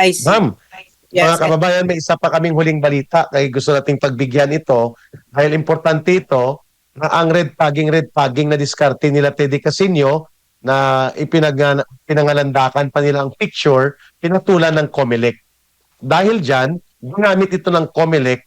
I see. Ma'am, Yes, mga kababayan, may isa pa kaming huling balita kaya gusto nating pagbigyan ito dahil importante ito na ang red tagging, red tagging na diskarte nila Teddy Casino na ipinag pinangalandakan pa nila ang picture, pinatulan ng COMELEC. Dahil dyan, ginamit ito ng COMELEC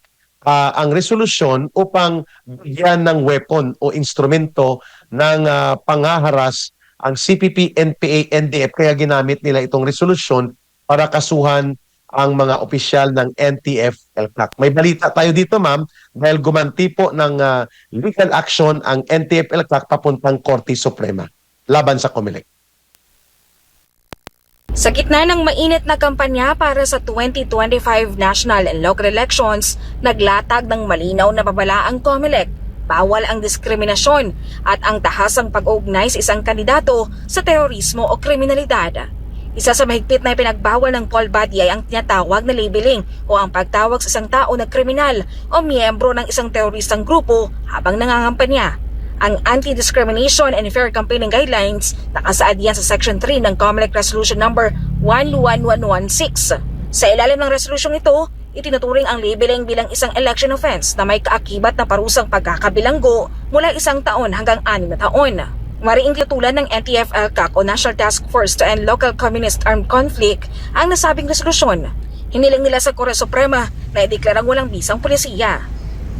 ah, ang resolusyon upang bigyan ng weapon o instrumento ng ah, pangaharas ang CPP, NPA, NDF. Kaya ginamit nila itong resolusyon para kasuhan ang mga opisyal ng NTF LCAC. May balita tayo dito ma'am dahil gumanti po ng ah, legal action ang NTF LCAC papuntang Korte Suprema laban sa COMELEC. Sa gitna ng mainit na kampanya para sa 2025 national and local elections, naglatag ng malinaw na babala ang COMELEC. Bawal ang diskriminasyon at ang tahasang pag-uugnay sa isang kandidato sa terorismo o kriminalidad. Isa sa mahigpit na pinagbawal ng poll body ay ang tinatawag na labeling o ang pagtawag sa isang tao na kriminal o miyembro ng isang teroristang grupo habang nangangampanya. Ang Anti-Discrimination and Fair Campaigning Guidelines nakasaad yan sa Section 3 ng COMELEC Resolution Number 11116. Sa ilalim ng resolusyong ito, itinuturing ang labeling bilang isang election offense na may kaakibat na parusang pagkakabilanggo mula isang taon hanggang anim na taon. Mariing tutulan ng NTF-LCAC o National Task Force to End Local Communist Armed Conflict ang nasabing resolusyon. Hiniling nila sa Korte Suprema na ideklarang walang bisang polisiya.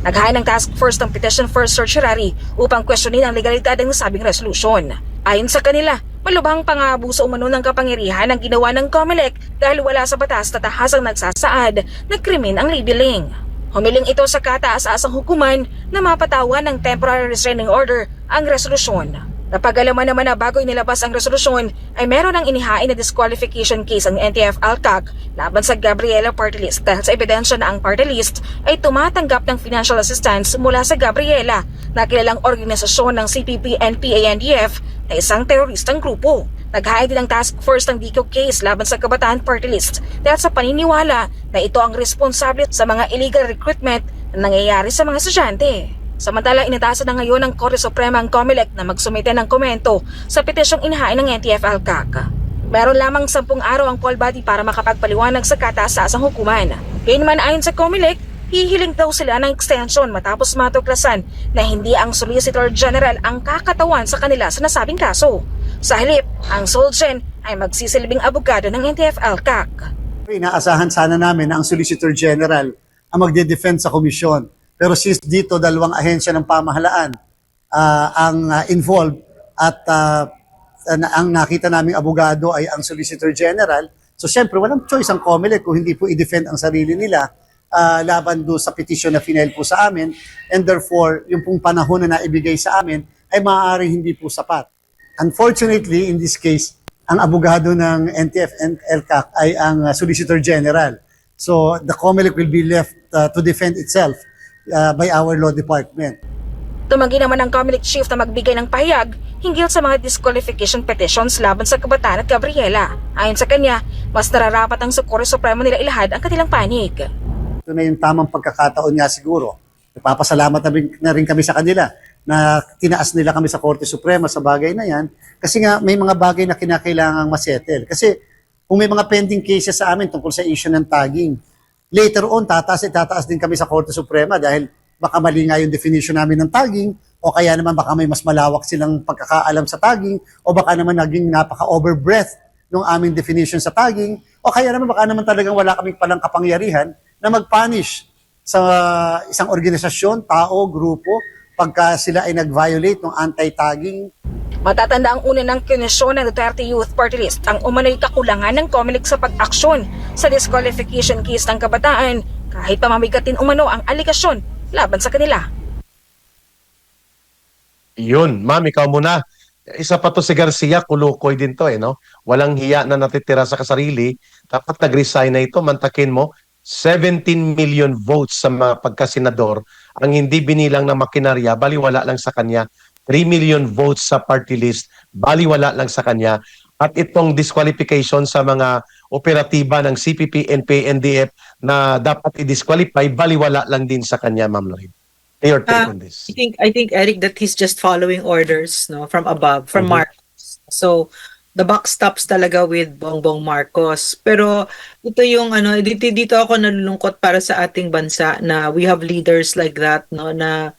Naghain ng task force ng petition for certiorari upang questionin ang legalidad ng nasabing resolusyon. Ayon sa kanila, malubhang pangabuso umano ng kapangyarihan ang ginawa ng COMELEC dahil wala sa batas na tahasang nagsasaad na krimen ang labeling. Humiling ito sa kataas-asang hukuman na mapatawan ng temporary restraining order ang resolusyon. Napagalaman naman na bago inilabas ang resolusyon ay meron ng inihain na disqualification case ang NTF-ALCAC laban sa Gabriela Party List dahil sa ebidensya na ang party list ay tumatanggap ng financial assistance mula sa Gabriela na kilalang organisasyon ng CPP, NPA, NDF na isang teroristang grupo. Naghain din ang task force ng DICO case laban sa Kabataan Party List dahil sa paniniwala na ito ang responsable sa mga illegal recruitment na nangyayari sa mga estudyante. Samantala, inatasan na ngayon ng Korte Suprema ang COMELEC na magsumite ng komento sa petisyong inahain ng NTF-ALCAC. Meron lamang sampung araw ang poll body para makapagpaliwanag sa kataas-asang hukuman. Gayunman ayon sa COMELEC, hihiling daw sila ng extension matapos matuklasan na hindi ang Solicitor General ang kakatawan sa kanila sa nasabing kaso. Sa halip, ang Solgen ay magsisilbing abogado ng NTF-ALCAC. Inaasahan sana namin na ang Solicitor General ang magde-defend sa komisyon. Pero since dito dalawang ahensya ng pamahalaan ah, ang ah, involved at na- ang nakita naming abogado ay ang Solicitor General, so siyempre walang choice ang COMELEC kung hindi po i-defend ang sarili nila ah, laban do sa petition na final po sa amin and therefore yung pong panahon na naibigay sa amin ay maaaring hindi po sapat. Unfortunately, in this case, ang abogado ng NTF and LCAC ay ang uh, Solicitor General. So the COMELEC will be left uh, to defend itself uh, by our law department. Tumanggi naman ang Comelec chief na magbigay ng pahayag hinggil sa mga disqualification petitions laban sa Kabataan at Gabriela. Ayon sa kanya, mas nararapat ang sa Korte Suprema nila ilahad ang kanilang panig. Ito na yung tamang pagkakataon niya siguro. Nagpapasalamat na rin, na rin kami sa kanila na tinaas nila kami sa Korte Suprema sa bagay na yan kasi nga may mga bagay na kinakailangang masettle. Kasi kung may mga pending cases sa amin tungkol sa issue ng tagging, later on tataas at tataas din kami sa Korte Suprema dahil baka mali nga yung definition namin ng tagging o kaya naman baka may mas malawak silang pagkakaalam sa tagging o baka naman naging napaka-overbreath ng aming definition sa tagging o kaya naman baka naman talagang wala kaming palang kapangyarihan na mag-punish sa isang organisasyon, tao, grupo pagka sila ay nag-violate ng anti-tagging. Matatanda ang una ng kinesyon ng Duterte Youth Party List ang umano'y kakulangan ng Comelec sa pag-aksyon sa disqualification case ng kabataan kahit pamamigatin umano ang aligasyon laban sa kanila. Yun, ma'am, ikaw muna. Isa pa to si Garcia, kulukoy din to eh, no? Walang hiya na natitira sa kasarili. Dapat nag-resign na ito, mantakin mo. 17 million votes sa mga pagkasenador ang hindi binilang ng makinarya, baliwala lang sa kanya. 3 million votes sa party list, baliwala lang sa kanya. At itong disqualification sa mga operatiba ng CPP, NPA, NDF na dapat i-disqualify, baliwala lang din sa kanya, Ma'am Lloyd. Your take Ah, on this. I think I think Eric that he's just following orders no from above from Mhm. Marcos. So the buck stops talaga with Bongbong Marcos. Pero ito yung ano, dito, dito ako nalulungkot para sa ating bansa na we have leaders like that, no, na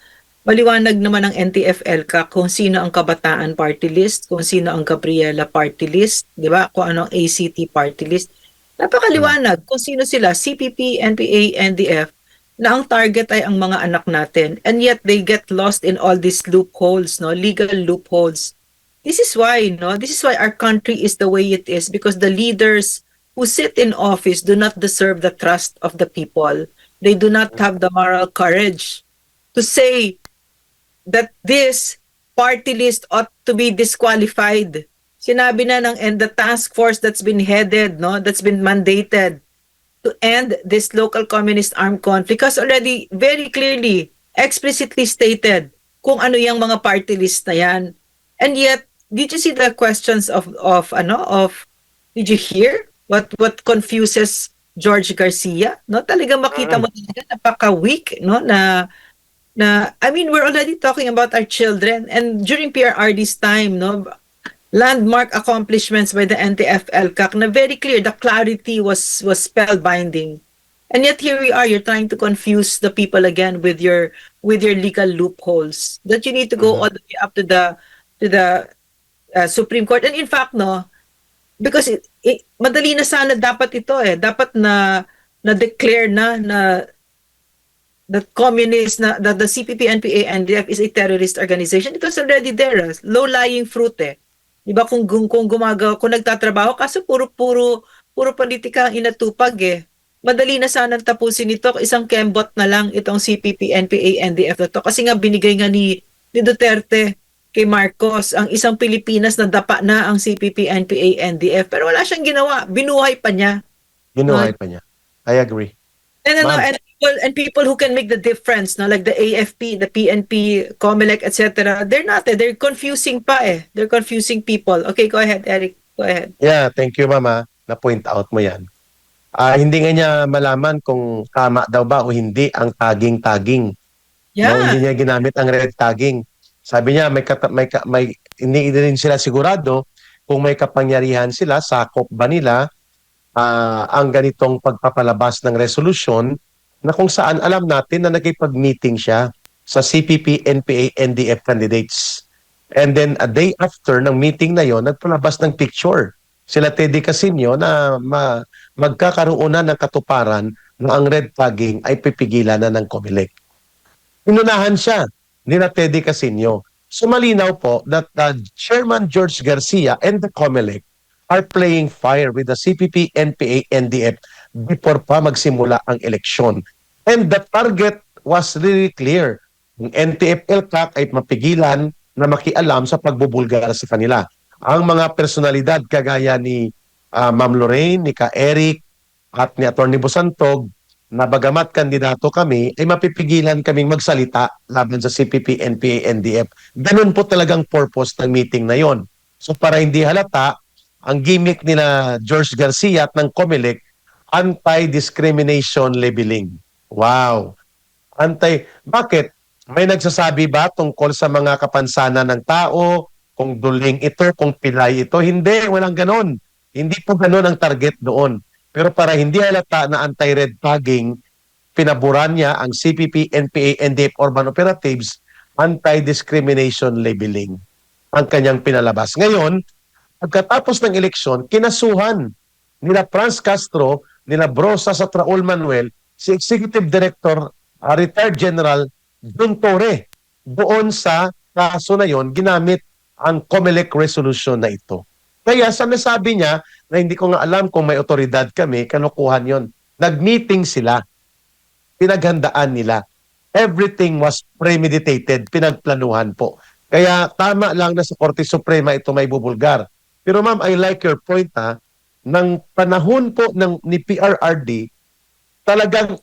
maliwanag naman ng NTFL ka kung sino ang kabataan party list, kung sino ang Gabriela party list, di ba? Kung ano ang ACT party list. Napakaliwanag kung sino sila, CPP, NPA, NDF, na ang target ay ang mga anak natin. And yet they get lost in all these loopholes, no? Legal loopholes. This is why, no? This is why our country is the way it is because the leaders who sit in office do not deserve the trust of the people. They do not have the moral courage to say that this party list ought to be disqualified. Sinabi na ng and the task force that's been headed, no, that's been mandated to end this local communist armed conflict has already very clearly, explicitly stated kung ano yung mga party list na yan. And yet, did you see the questions of of ano of did you hear what what confuses George Garcia? No, talagang makita mo talaga napaka-weak, no, na na I mean we're already talking about our children. And during PRRD's time no landmark accomplishments by the NTFL CAC na very clear the clarity was was spellbinding. And yet here we are you're trying to confuse the people again with your with your legal loopholes that you need to go all the way up to the to the uh, Supreme Court. And in fact no because it, it, madali na sana dapat ito eh. Dapat na na declare na na the communist na the, the CPP NPA NDF is a terrorist organization it was already there. Low lying fruit eh. Di ba? Kung kung, kung gumagawa kung nagtatrabaho kaso puro puro puro politika ang inatupag eh. Madali na sana tapusin ito. Isang kembot na lang itong CPP NPA NDF na to. Kasi nga binigay nga ni ni Duterte kay Marcos ang isang Pilipinas na dapa na ang CPP NPA NDF pero wala siyang ginawa. Binuhay pa niya. Ginuhay pa niya. I agree. And, ano, and people and people who can make the difference, no, like the AFP, the PNP, COMELEC, etc. They're not. Eh. They're confusing pa eh. They're confusing people. Okay, go ahead, Eric. Go ahead. Yeah, thank you mama. Na-point out mo yan. Ah, hindi nga niya malaman kung tama daw ba o hindi ang tagging-tagging. No, Yeah. hindi niya ginamit ang red tagging. Sabi niya may kata, may, ka- may hindi rin sila sigurado kung may kapangyarihan sila, sakop ba nila ah, ang ganitong pagpapalabas ng resolusyon na kung saan alam natin na nakipag-meeting siya sa CPP, NPA, NDF candidates. And then a day after ng meeting na yon, nagpalabas ng picture sila Teddy Casino na ma, magkakaroon na ng katuparan na ang red tagging ay pipigilan na ng COMELEC. Inunahan siya ni Teddy Casino. So malinaw po that uh, Chairman George Garcia and the COMELEC are playing fire with the CPP, NPA, NDF before pa magsimula ang eleksyon. And the target was really clear. Ang NTF-LCAC ay mapigilan na makialam sa pagbubulgar sa kanila. Ang mga personalidad kagaya ni ah, Ma'am Lorraine, ni Ka Eric, at ni Atty. Busantog, na bagamat kandidato kami, ay mapipigilan kaming magsalita laban sa CPP, NPA, NDF. Ganun po talagang purpose ng meeting na yon. So para hindi halata, ang gimmick nila George Garcia at ng COMELEC, anti-discrimination labeling. Wow! Anti, bakit? May nagsasabi ba tungkol sa mga kapansanan ng tao, kung duling ito, kung pilay ito? Hindi, walang ganon. Hindi po ganon ang target doon. Pero para hindi halata na anti-red tagging, pinaboran niya ang CPP, NPA, NDF Urban Operatives anti-discrimination labeling ang kanyang pinalabas. Ngayon, pagkatapos ng eleksyon, kinasuhan nila Franz Castro, nila Brosa sa Traul Manuel, si Executive Director, uh, Retired General Jun Torre. Doon sa kaso na yon ginamit ang COMELEC resolution na ito. Kaya sa nasabi niya na hindi ko nga alam kung may otoridad kami, kalokohan yon. Nag-meeting sila. Pinaghandaan nila. Everything was premeditated, pinagplanuhan po. Kaya tama lang na sa Korte Suprema ito may bubulgar. Pero ma'am, I like your point ha, ng panahon po ng ni PRRD, talagang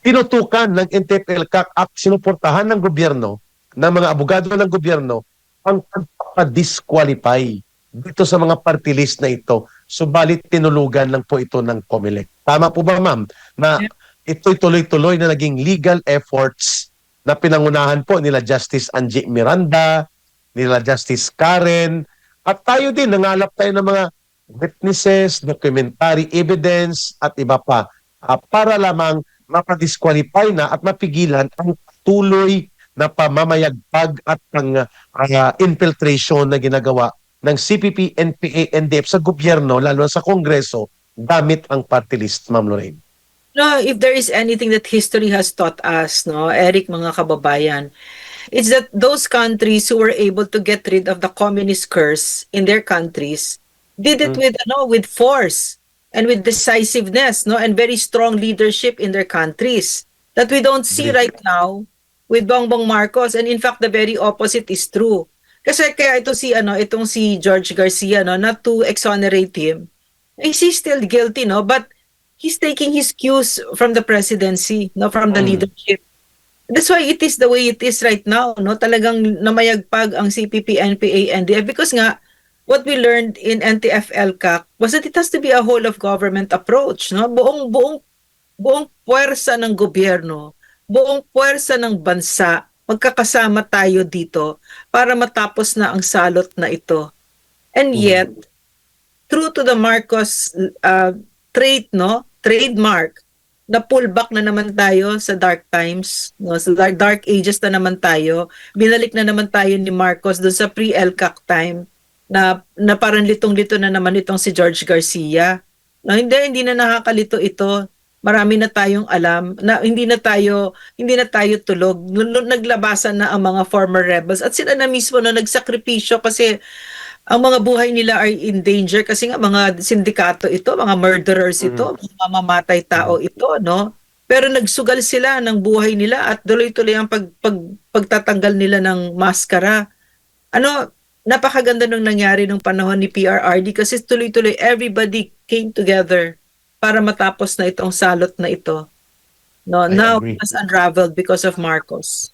tinutukan ng NTFL-CAC at sinuportahan ng gobyerno, ng mga abogado ng gobyerno, ang pagpapadisqualify dito sa mga party list na ito. Subalit tinulugan lang po ito ng COMELEC. Tama po ba ma'am? Na ito'y tuloy-tuloy na naging legal efforts na pinangunahan po nila Justice Angie Miranda, nila Justice Karen, At tayo din, nangalap tayo ng mga witnesses, documentary evidence, at iba pa. Ah, para lamang mapadisqualify na at mapigilan ang tuloy na pamamayagpag at ang ah, infiltration na ginagawa ng CPP, NPA, NDF sa gobyerno, lalo sa Kongreso, gamit ang party list, Ma'am Lorraine. No, if there is anything that history has taught us, no, Eric, mga kababayan, it's that those countries who were able to get rid of the communist curse in their countries did it with ano, with force and with decisiveness, no, and very strong leadership in their countries that we don't see right now with Bongbong Marcos and in fact the very opposite is true. Kasi kaya ito si ano, itong si George Garcia, no, not to exonerate him. Is he still guilty, no? But he's taking his cues from the presidency, no, from the Mm. leadership. That's why it is the way it is right now, no? Talagang namayagpag ang CPP, NPA, NDF because nga what we learned in NTF-LCAC was that it has to be a whole of government approach, no? Buong buong buong puwersa ng gobyerno, buong puwersa ng bansa, magkakasama tayo dito para matapos na ang salot na ito. And yet, true to the Marcos uh, trait, no? Trademark, na pullback na naman tayo sa dark times, no? Sa dark, dark ages na naman tayo. Binalik na naman tayo ni Marcos doon sa pre-LCAC time na, na parang litong-lito na naman itong si George Garcia. No, hindi, hindi na nakakalito ito. Marami na tayong alam na hindi na tayo hindi na tayo tulog. Naglabasan na ang mga former rebels at sila na mismo na nagsakripisyo kasi ang mga buhay nila are in danger kasi nga mga sindikato ito, mga murderers ito, mga mamamatay tao ito, no? Pero nagsugal sila ng buhay nila at tuloy-tuloy ang pag, pag, pagtatanggal nila ng maskara. Ano, napakaganda nung nangyari nung panahon ni PRRD kasi tuloy-tuloy everybody came together para matapos na itong salot na ito. No, I now agree. it was unraveled because of Marcos.